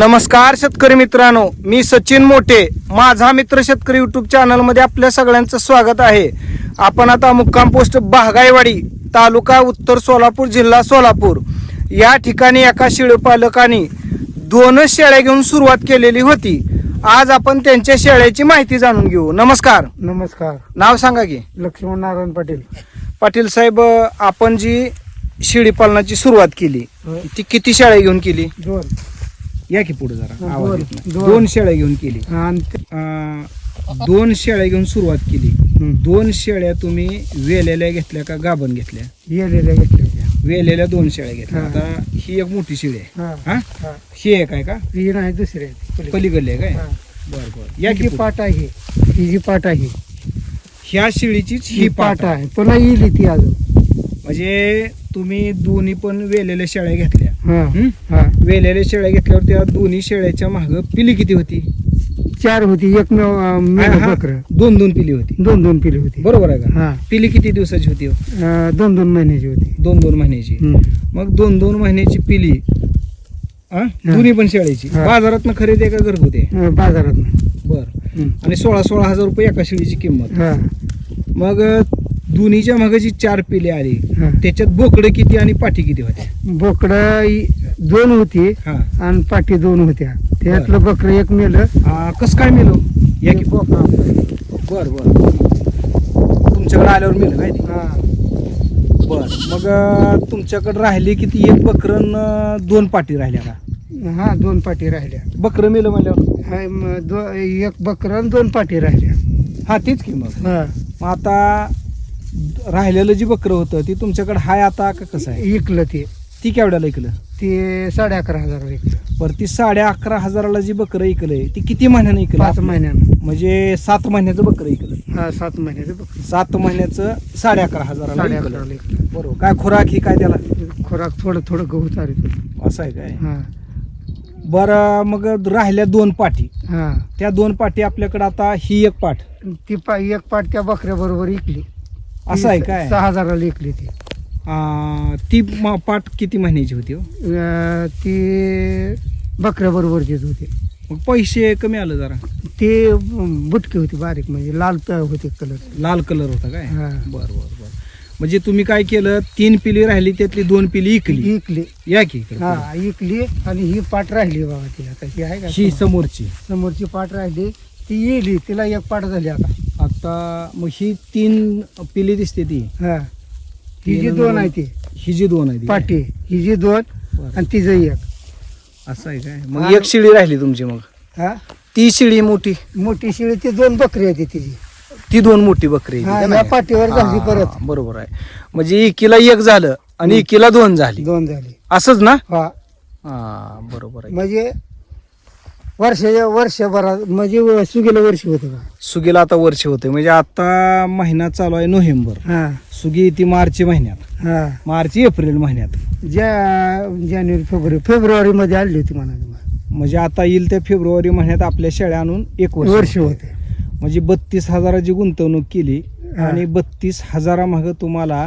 नमस्कार शेतकरी मित्रांनो मी सचिन मोठे. माझा मित्र शेतकरी युट्यूब चॅनलमध्ये आपल्या सगळ्यांचं स्वागत आहे. आपण आता मुक्काम पोस्ट बागाईवाडी तालुका उत्तर सोलापूर जिल्हा सोलापूर. या ठिकाणी एका शेळीपालकाने दोनच शेळ्या घेऊन सुरुवात केलेली होती. आज आपण त्यांच्या शेळ्याची माहिती जाणून घेऊ. नमस्कार. नमस्कार. नाव सांगा की. लक्ष्मण नारायण पाटील. पाटील साहेब आपण जी शेळी पालनाची सुरुवात केली. ती किती शेळ्या घेऊन केली? दोन. या की पुढे जरा दोन. आवाज येत नाही. दोन. दोन शेळ्या घेऊन केली आणि ते- अं, दोन शेळ्या घेऊन सुरुवात केली. दोन शेळ्या तुम्ही वेलेल्या घेतल्या का गाभण घेतल्या येलेल्या घेतल्या होत्या वेलेल्या दोन शेळ्या घेतल्या हा. आता ही एक मोठी शेळी आहे हा. हा हा. ही एक आहे का ही नाही दुसरी आहे ती पलीकडे. पलीकडली आहे काय हा. बर बर या ही की जी पुढे. पाट आहे ही जी पाट आहे ह्या शेळीचीच ही पाट आहे आहे पुन्हा येईल ती अजून म्हणजे तुम्ही दोन्ही पण वेलेल्या शेळ्या घेतल्या? हा वेलेल्या शेळ्या घेतल्यावर त्या दोन्ही शेळ्याच्या माग पिली किती होती? चार होती एक बकर. दोन दोन पिली होती. दोन दोन पिली होती. बरोबर आहे का? हा. पिली किती दिवसाची होती? हो? दोन दोन महिन्याची होती. दोन दोन महिन्याची. मग दोन दोन महिन्याची पिली हा? दोन्ही पण शेळीची हा. बाजारात खरेदी आहे का घरगुती? बाजारात बर. आणि सोळा सोळा हजार रुपये एका शेळीची किंमत. मग दोन्हीच्या मागे जी चार पिली आली त्याच्यात बोकडे किती आणि पाठी किती होत्या? बोकड दोन होती हा. आणि पाटी दोन होत्या. त्यातलं बकर एक मेलं. आ, कसं काय मिळो या की एक बोकड आपलं. बर बर. तुमच्याकडे आल्यावर मिळलं काय ते? हा. बर. मग अं, तुमच्याकडे राहिली किती? एक बकरन अं, दोन पाठी राहिल्या का? हा दोन पाटी राहिल्या. बकरं मिळलं म्हणल्यावर? हाय, म, दो- एक बकर आणि दोन पाटी राहिल्या. हा तीच की मग. हा. मग आता राहिलेलं जी बकरं होतं ती तुमच्याकडे हाय आता का कसं आहे? इकलं ते. ती केवढ्याला ऐकलं ते साडे अकरा हजार बरं ती साडे अकरा हजाराला जी बकरं ऐकलंय ती किती महिन्यानं पाच ऐकलं महिन्यानं. म्हणजे सात महिन्याचं बकरं ऐकलं हा सात महिन्याचे बकर. सात महिन्याचं साडे अकरा हजाराला साडे ऐकलं अकराला बरोबर काय खुराक ही काय त्याला? खोराक थोडं थोडं गहू चालू असं आहे काय? हा. बरं मग राहिल्या दोन पाठी हा. त्या दोन पाठी आपल्याकडे आता ही एक पाठ ती पा एक पाट त्या बकऱ्या बरोबर इकली. असं आहे काय? सहा हजाराला इकली ती. आ, ती म- पाठ किती महिन्याची होती हो? अं, ती बकऱ्या बरोबरचीच होती. मग पैसे कमी आलं जरा. ते बुटकी होती बारीक म्हणजे लाल प- होती कलर लाल कलर होता काय? हा. बर बर बर. म्हणजे तुम्ही काय केलं? तीन पिली राहिली त्यातली दोन पिली इकली. इकली. या की इकडे हा इकली आणि ही पाट राहिली बाबा ती आता. ही आहे का? ही समोरची. समोरची पाट राहिली. ती येली तिला एक पाट झाली आता. आता मग ही तीन पिली दिसते ती. हा. ही जी दोन आहे ती. ही जी दोन आहे ती? पाटी ही जी दोन बरं. आणि तिचं एक. असं आहे काय? मग एक शिळी राहिली तुमची मग. हा? ती शिळी मोठी. मोठी शिळी ती दोन बकरी आहे ती तिची. ती दोन मोठी बकरी हा, या? पाटीवर झाली परत. बरोबर आहे. म्हणजे इकीला एक झालं आणि. इकीला दोन झाली. दोन झाली. असंच ना? हा. हा बरोबर आहे. म्हणजे वर्षाच्या वर्षभरात म्हणजे सुगेलं वर्ष होतं सुगीला आता वर्ष होते म्हणजे आता महिना चालू आहे नोव्हेंबर. हा. सुगी ती मार्च महिन्यात. हा. मार्च एप्रिल महिन्यात. ज्या जानेवारी फेब्रुवारी फेब्रुवारी मध्ये आली होती म्हणा म्हणजे आता येईल त्या फेब्रुवारी महिन्यात आपल्या शेळ्या आणून एक वर्ष वर्ष होते म्हणजे बत्तीस हजाराची गुंतवणूक केली. आणि बत्तीस हजारामाग तुम्हाला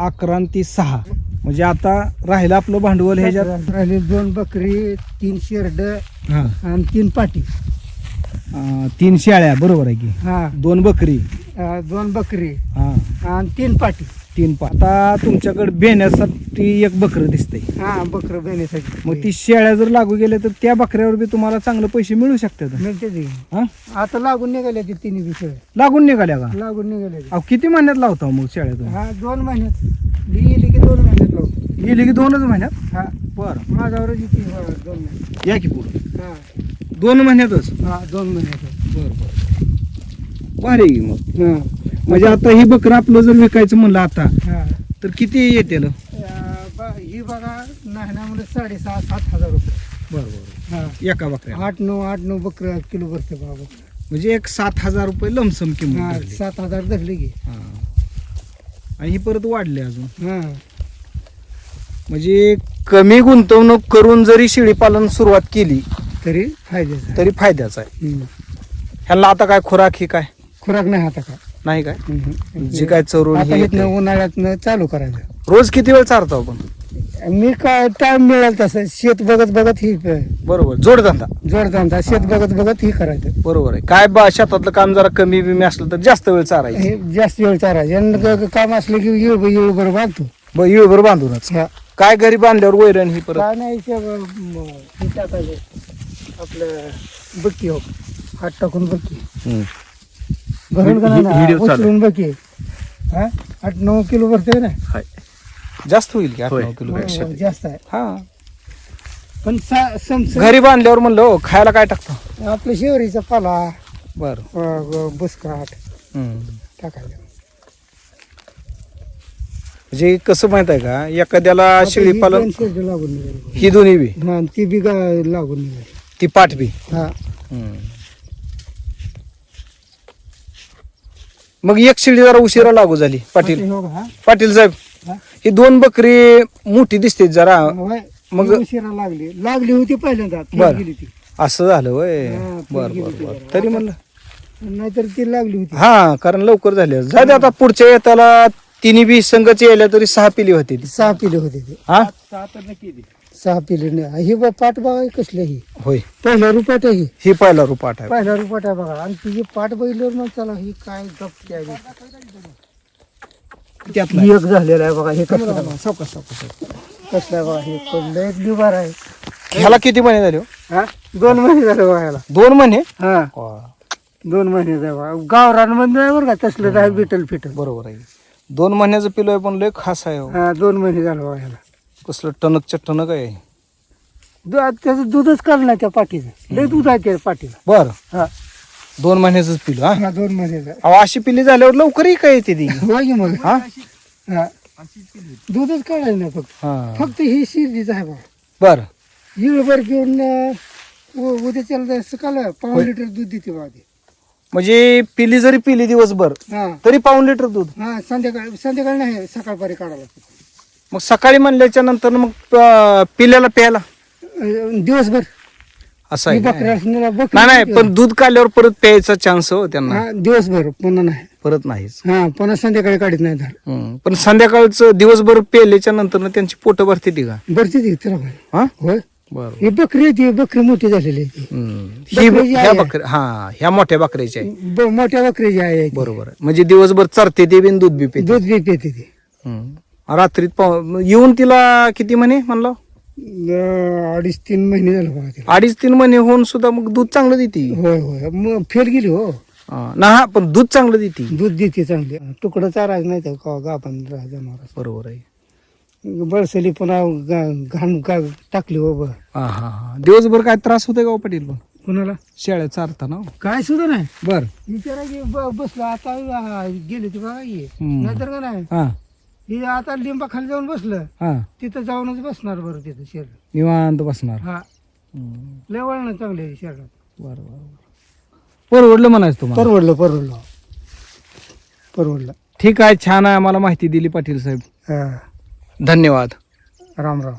अकरा ती सहा. म्हणजे आता राहिलं आपलं भांडवल ह्याच्यात राहिली दोन बकरी तीन शेरड हा. आणि तीन पाटी. अं, तीन शेळ्या बरोबर आहे की? हा. दोन बकरी. अं, दोन बकरी हा. आणि तीन पाटी. तीन पा आता तुमच्याकडे बेण्यासाठी एक बकरं दिसतंय. हा बकर बेण्यासाठी. मग ती शेळ्या जर लागू गेल्या तर त्या बकऱ्यावर बी तुम्हाला चांगले पैसे मिळू शकतात. मिळते ती. हा? आता लागून निघाल्या ती तिन्ही विषय लागून निघाल्या का? लागून निघाल्या ती. अहो किती महिन्यात लावता मग शेळ्या तुम्ही? हा दोन महिन्यात. गेली की दोन महिन्यात लावतो गेली की दोनच महिन्यात? हा. बरं. हा, दोन महिन्यात. या की पुढे. हा. दोन महिन्यातच? हा दोन महिन्यात बरं बरं. भारी आहे की मग. हा. म्हणजे आता ही बकरं आपलं जर विकायचं म्हणलं आता हा. तर किती येते अं, ब- ही बघा नाहण्यामध्ये साडेसहा सात हजार रुपये. बरं बरं. हा. एका बकऱ्या आठ नऊ आठ नऊ बकर किलो भरते बाबा म्हणजे एक सात हजार रुपये लमसम किंमत हा धरली. सात हजार धरले की. हा. आणि ही परत वाढली अजून. हा. म्हणजे कमी गुंतवणूक करून जरी शेळी पालन सुरुवात केली तरी फायद्याचं. तरी फायद्याचा आहे. हम्म. ह्याला आता काय खुराक ही काय? खुराक नाही आता का नाही काय. जे काय चरून आता हे इथनं उन्हाळ्यात चालू करायचं. रोज किती वेळ चारतो आपण? मी काय टाइम मिळेल तसं शेत बघत बघत ही बरोबर जोडधंदा जोडधंदा शेत बघत बघत ही करायचं. बरोबर आहे. काय बा शेतातलं काम जरा कमी बिमी असलं तर जास्त वेळ चारायचं. हे जास्त वेळ चारायचं. आणि ग- ग- काम असलं की येळ येळ बरं बांधतो. ब येळभर बांधूनच. हा. काय घरी बांधल्यावर वैरण ही परत काय नाही ते ब- म- हे टाकायचं. आपलं बक्की हो हात टाकून बक्की हम्म. भरून का नाही. ना, व्हिडिओ चालू आहे. उचलून बक्की हा? आठ नऊ किलो भरते ना? हाय. जास्त होईल की आठ होय. नऊ किलो पेक्षा? हो, जास्त आहे. हा. पण सा- समसम घरी बांधल्यावर म्हणलं हो, खायला काय टाकतो? आपलं शेवरीचा पाला बर. अ, ग- बुसकाट टाकायचं. म्हणजे कसं माहीत आहे का एखाद्याला आता शेळी ही पालन शेरडं लागून निघाली. ही दोन्ही बी? हा ती बी गा- लागून निघाली. ती पाठ बी? हा. मग एक शेळी जरा उशिरा लागू झाली. पाटील. हे. पाटील साहेब हा. ही दोन बकरी मोठी दिसते जरा. होय. मग- ती उशिरा लागली. लागली होती पहिल्यांदा फेल बरं. गेली ती असं झालं वय हा, बर गेली बर ती बर. जरा. तरी म्हणलं. नाहीतर ती लागली होती. हा कारण लवकर झाले. झाले आता पुढच्या येताला तिन्ही बी संघच यायला तरी सहा पिली होती ती. सहा पिले होते ते. हा? सहा पिले नाही. ही बा पाठ बघा ही कसली ही? होय. पहिला रुपाट आहे ही. ही पहिला रुपाट आहे. पहिला रुपाट आहे बघा. आणि तिची पाठ बघितल्यावर मग चला ही काय गप्प आहे? त्यातला. एक झालेला आहे बघा हे कसलं आहे बघा. सावकाश, सावकाश, सावकाश. कसलं आहे बघा हे पडलं एक आहे. ह्याला किती महिने झाले हो? हा? दोन महिने झाले बघायला दोन महिने? हा. दोन महिने झाले बघा. गावरानमध्ये नाही बरं का तसलं काय बिटल फिटल बरोबर आहे. दोन महिन्याचं पिलो आहे पण लय खास आहे हो. हा दोन महिने झाले बघायला कसलं टणकच्या टणक आहे. दु- आता त्याचं दूधच काढलं त्या पाठीचं. लय दूध आहे त्या पाठीला बर. हा. दोन महिन्याच पिलो हा? हा दोन महिने झाले अहो, अशी पिल्ली झाल्यावर लवकरही काय येते ती. की मग? हा? हा. दूधच काढायला नाही फक्त. हा. फक्त ही शिर्डीच आहे बघा. बर. इळभर घेऊन अं, उ- उद्या त्याला सकाळ पाऊन लिटर दूध देते बघा ते. म्हणजे पिली जरी पिली दिवसभर हा. तरी पाऊन लिटर दूध. हा संध्याकाळ संध्याकाळी नाही सकाळपारी काढावं लागतं. मग सकाळी म्हणल्याच्या नंतर मग अं, पिल्याला प्यायला? अं, दिवसभर. असं आहे? बकऱ्या नाही नाही पण दूध काढल्यावर परत प्यायचा चान्स हो त्यांना. हा दिवसभर पुन्हा नाही. परत नाहीच. हा पुन्हा संध्याकाळी काढत नाही धार हम्म. पण संध्याकाळचं दिवसभर पेल्याच्या नंतर त्यांची पोट भरते ती का? भरती ती तिला होय. हा? होय. ही बकरी आहे ती बकरी मोठी झालेली आहे ती. ही बकरीची ह्या आहे. बकऱ्या हा ह्या मोठ्या बकऱ्याची आहे. ब- मोठ्या बकरीची आहे. बरोबर. आहे म्हणजे दिवसभर चरते ते बिन दूध बी पिते. दूध बी पिते ती. हम्म. रात्रीत पाव- येऊन तिला किती महिने म्हणलं? अं, अडीच तीन महिने झाले बघा तिला. अडीच तीन महिने होऊन सुद्धा मग दूध चांगलं देते. होय होय. मग फेल गेली हो. ना हा पण दूध चांगलं देते. दूध देते चांगली. तुकडं चारायचं नाही तर का गाभण जनावर बरोबर आहे. बळसली पुन्हा गा- घाण गा- टाकली हो बा हा हा हा. दिवसभर काय त्रास होते का हो पाटील? पण कुणाला? शेळ्या चारताना काय सुद्धा नाही. बर. विचारा की ब- बसलो आता आ, गेली ती बघा हम्म. नाहीतर का नाही? हा. ही आता लिंबा खाली जाऊन बसलं. हा. तिथं जाऊनच बसणार बरं तिथं शेर निवांत बसणार. हा. हम्म. लय वळण चांगले आहे बरं बरं बरं. परवडलं म्हणायचं तुम्हाला? परवडलं परवडलं. परवडलं. ठीक आहे छान आहे. आम्हाला माहिती दिली पाटील साहेब. हा. धन्यवाद. राम राम.